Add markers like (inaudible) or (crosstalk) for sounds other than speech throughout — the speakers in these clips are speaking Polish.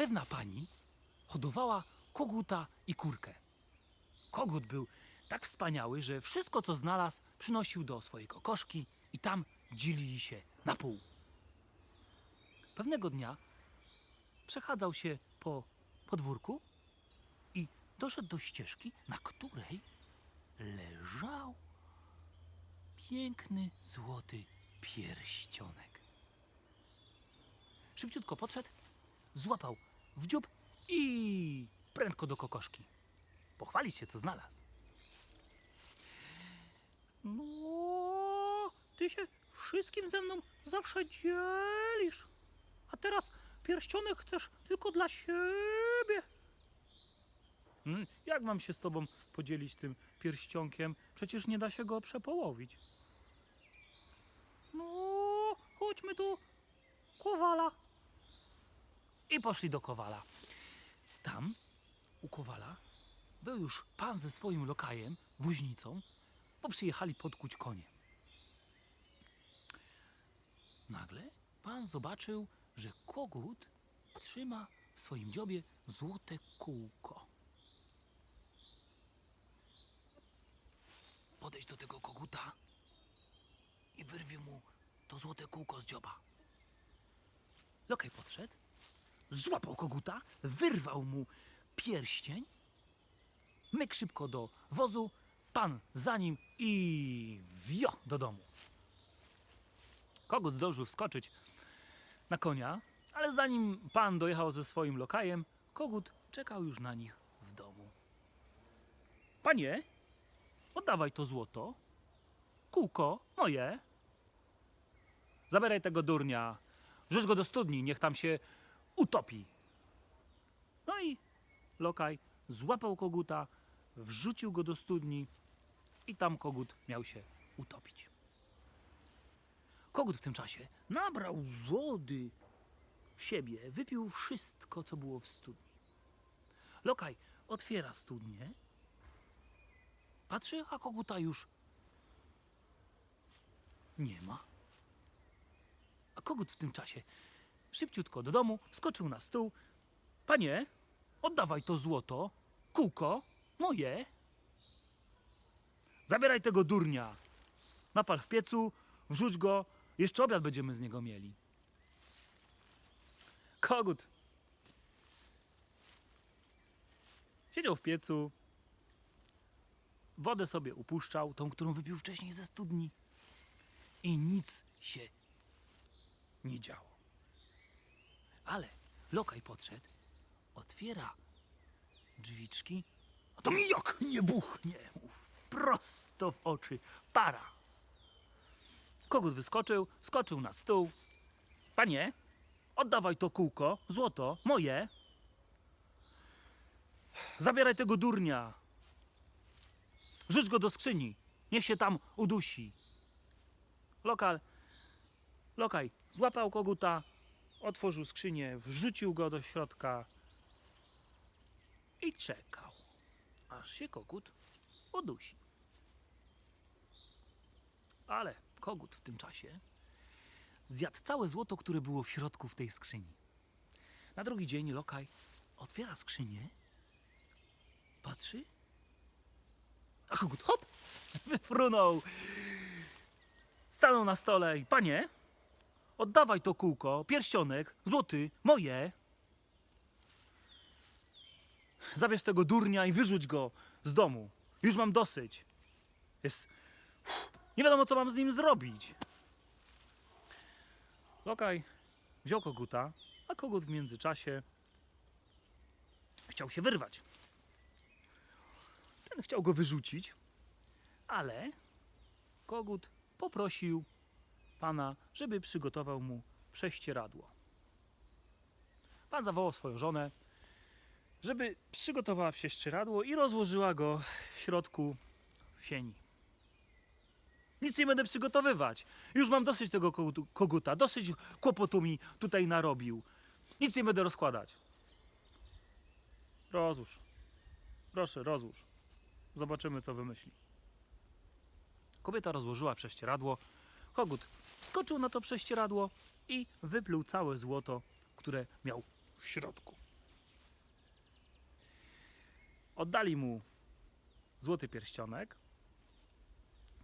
pewna pani hodowała koguta i kurkę. Kogut był tak wspaniały, że wszystko, co znalazł, przynosił do swojej kokoszki i tam dzielili się na pół. Pewnego dnia przechadzał się po podwórku i doszedł do ścieżki, na której leżał piękny złoty pierścionek. Szybciutko podszedł, złapał w dziób i prędko do kokoszki. Pochwalić się, co znalazł. No, ty się wszystkim ze mną zawsze dzielisz. A teraz pierścionek chcesz tylko dla siebie. Mm, Jak mam się z tobą podzielić tym pierścionkiem? Przecież nie da się go przepołowić. No, chodźmy do Kowala. I poszli do Kowala. Tam, u Kowala, był już pan ze swoim lokajem, woźnicą, bo przyjechali podkuć konie. Nagle pan zobaczył, że kogut trzyma w swoim dziobie złote kółko. Podejdź do tego koguta i wyrwie mu to złote kółko z dzioba. Lokaj podszedł, złapał koguta, wyrwał mu pierścień, myk szybko do wozu, pan za nim i wio do domu. Kogut zdążył wskoczyć na konia, ale zanim pan dojechał ze swoim lokajem, kogut czekał już na nich w domu. Panie, oddawaj to złoto. Kółko moje. Zabieraj tego durnia. Wrzuć go do studni, niech tam się utopi. No i lokaj złapał koguta, wrzucił go do studni i tam kogut miał się utopić. Kogut w tym czasie nabrał wody w siebie, wypił wszystko, co było w studni. Lokaj otwiera studnię, patrzy, a koguta już nie ma. A kogut w tym czasie szybciutko do domu, wskoczył na stół. Panie, oddawaj to złoto, kółko, moje. Zabieraj tego durnia. Napal w piecu, wrzuć go, jeszcze obiad będziemy z niego mieli. Kogut siedział w piecu, wodę sobie upuszczał, tą, którą wypił wcześniej ze studni. I nic się nie działo. Ale lokaj podszedł, otwiera drzwiczki, a to mi jak nie buchnie, mów, prosto w oczy, para. Kogut wyskoczył, skoczył na stół. Panie, oddawaj to kółko, złoto, moje. Zabieraj tego durnia. Rzuć go do skrzyni, niech się tam udusi. Lokal, lokaj, złapał koguta, otworzył skrzynię, wrzucił go do środka i czekał, aż się kogut udusi. Ale kogut w tym czasie zjadł całe złoto, które było w środku w tej skrzyni. Na drugi dzień lokaj otwiera skrzynię, patrzy, a kogut hop, (laughs) wyfrunął. Stanął na stole i panie, oddawaj to kółko, pierścionek, złoty, moje. Zabierz tego durnia i wyrzuć go z domu. Już mam dosyć. Jest. Nie wiadomo, co mam z nim zrobić. Lokaj wziął koguta, a kogut w międzyczasie chciał się wyrwać. Ten chciał go wyrzucić, ale kogut poprosił pana, żeby przygotował mu prześcieradło. Pan zawołał swoją żonę, żeby przygotowała prześcieradło i rozłożyła go w środku w sieni. Nic nie będę przygotowywać. Już mam dosyć tego koguta, dosyć kłopotu mi tutaj narobił. Nic nie będę rozkładać. Rozłóż. Proszę, rozłóż. Zobaczymy, co wymyśli. Kobieta rozłożyła prześcieradło. Kogut skoczył na to prześcieradło i wypluł całe złoto, które miał w środku. Oddali mu złoty pierścionek.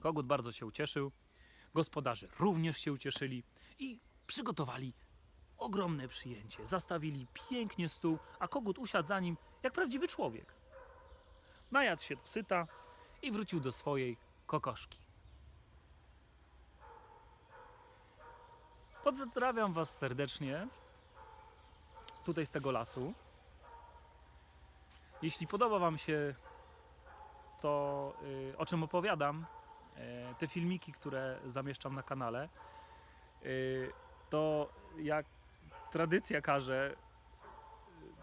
Kogut bardzo się ucieszył. Gospodarze również się ucieszyli i przygotowali ogromne przyjęcie. Zastawili pięknie stół, a kogut usiadł za nim jak prawdziwy człowiek. Najadł się do syta i wrócił do swojej kokoszki. Pozdrawiam Was serdecznie tutaj z tego lasu. Jeśli podoba Wam się to, y, o czym opowiadam, y, te filmiki, które zamieszczam na kanale, y, to jak tradycja każe,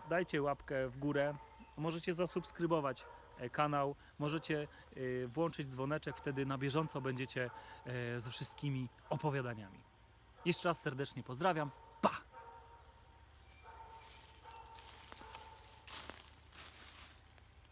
dajcie łapkę w górę. Możecie zasubskrybować e, kanał, możecie włączyć dzwoneczek, wtedy na bieżąco będziecie e, ze wszystkimi opowiadaniami. Jeszcze raz serdecznie pozdrawiam. Pa!